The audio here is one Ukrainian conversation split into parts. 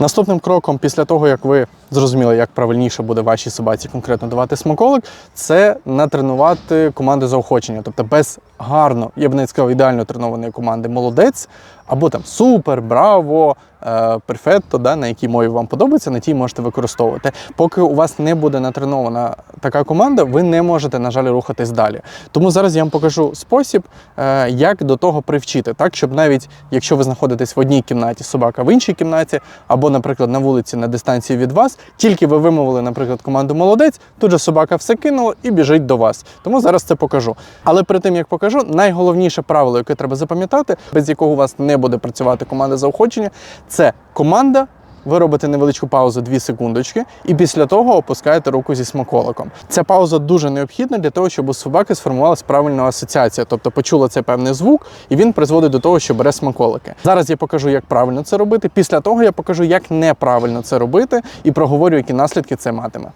Наступним кроком, після того, як ви зрозуміли, як правильніше буде вашій собаці конкретно давати смаколик, це натренувати команди заохочення. Тобто без гарно, я б не сказав, ідеально тренованої команди молодець, або там супер, браво, е, перфетто, да, на якій мові вам подобається, на тій можете використовувати. Поки у вас не буде натренована така команда, ви не можете, на жаль, рухатись далі. Тому зараз я вам покажу спосіб, е, як до того привчити, так, щоб навіть якщо ви знаходитесь в одній кімнаті, собака в іншій кімнаті, або, наприклад, на вулиці на дистанції від вас, тільки ви вимовили, наприклад, команду молодець, тут же собака все кинула і біжить до вас. Тому зараз це покажу. Але перед тим як покажу, найголовніше правило, яке треба запам'ятати, без якого у вас не буде працювати команда заохочення, це команда. Ви робите невеличку паузу 2 секундочки, і після того опускаєте руку зі смаколиком. Ця пауза дуже необхідна для того, щоб у собаки сформувалась правильна асоціація, тобто почула цей певний звук, і він призводить до того, що бере смаколики. Зараз я покажу, як правильно це робити. Після того я покажу, як неправильно це робити, і проговорю, які наслідки це матиме.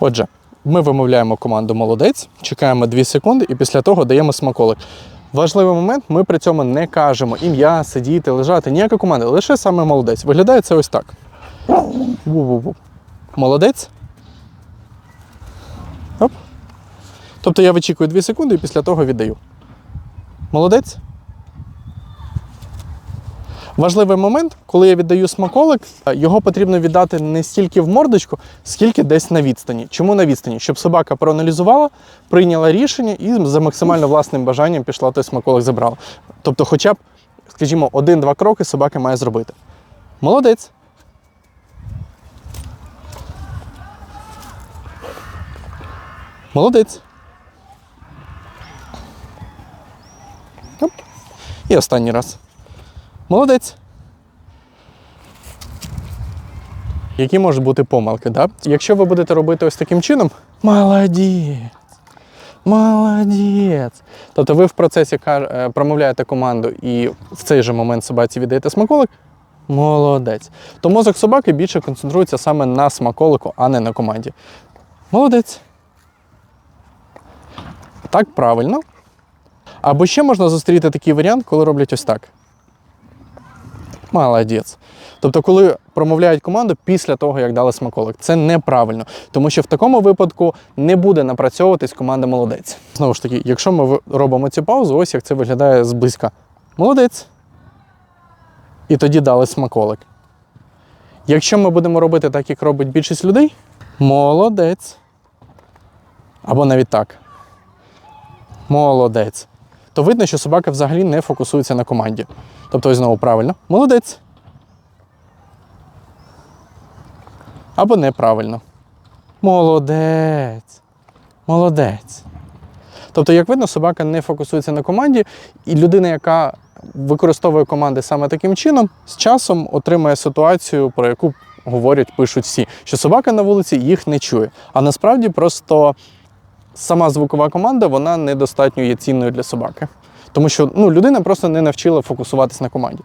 Отже, ми вимовляємо команду молодець, чекаємо 2 секунди, і після того даємо смаколик. Важливий момент, ми при цьому не кажемо ім'я, сидіти, лежати, ніяка команда, лише саме молодець. Виглядає це ось так. Ву-ву-ву. Молодець. Оп. Тобто я вичікую 2 секунди і після того віддаю. Молодець. Важливий момент, коли я віддаю смаколик, його потрібно віддати не стільки в мордочку, скільки десь на відстані. Чому на відстані? Щоб собака проаналізувала, прийняла рішення і за максимально власним бажанням пішла той смаколик забрала. Тобто, хоча б, скажімо, один-два кроки собака має зробити. Молодець. Молодець. Оп. І останній раз. Молодець. Які можуть бути помилки, да? Якщо ви будете робити ось таким чином, молодець. Молодець. Тобто ви в процесі е, промовляєте команду і в цей же момент собаці віддаєте смаколик. Молодець. То мозок собаки більше концентрується саме на смаколику, а не на команді. Молодець. Так, правильно. Або ще можна зустріти такий варіант, коли роблять ось так. Молодець. Тобто, коли промовляють команду після того, як дали смаколик, це неправильно, тому що в такому випадку не буде напрацьовуватись команда молодець. Знову ж таки, якщо ми робимо цю паузу, ось як це виглядає зблизька. Молодець. І тоді дали смаколик. Якщо ми будемо робити так, як робить більшість людей, молодець. Або навіть так. Молодець. То видно, що собака взагалі не фокусується на команді. Тобто, ось знову правильно. Молодець. Або неправильно. Молодець. Молодець. Тобто, як видно, собака не фокусується на команді, і людина, яка використовує команди саме таким чином, з часом отримує ситуацію, про яку говорять, пишуть всі, що собака на вулиці їх не чує. А насправді просто сама звукова команда вона недостатньо є цінною для собаки. Тому що ну, людина просто не навчила фокусуватись на команді.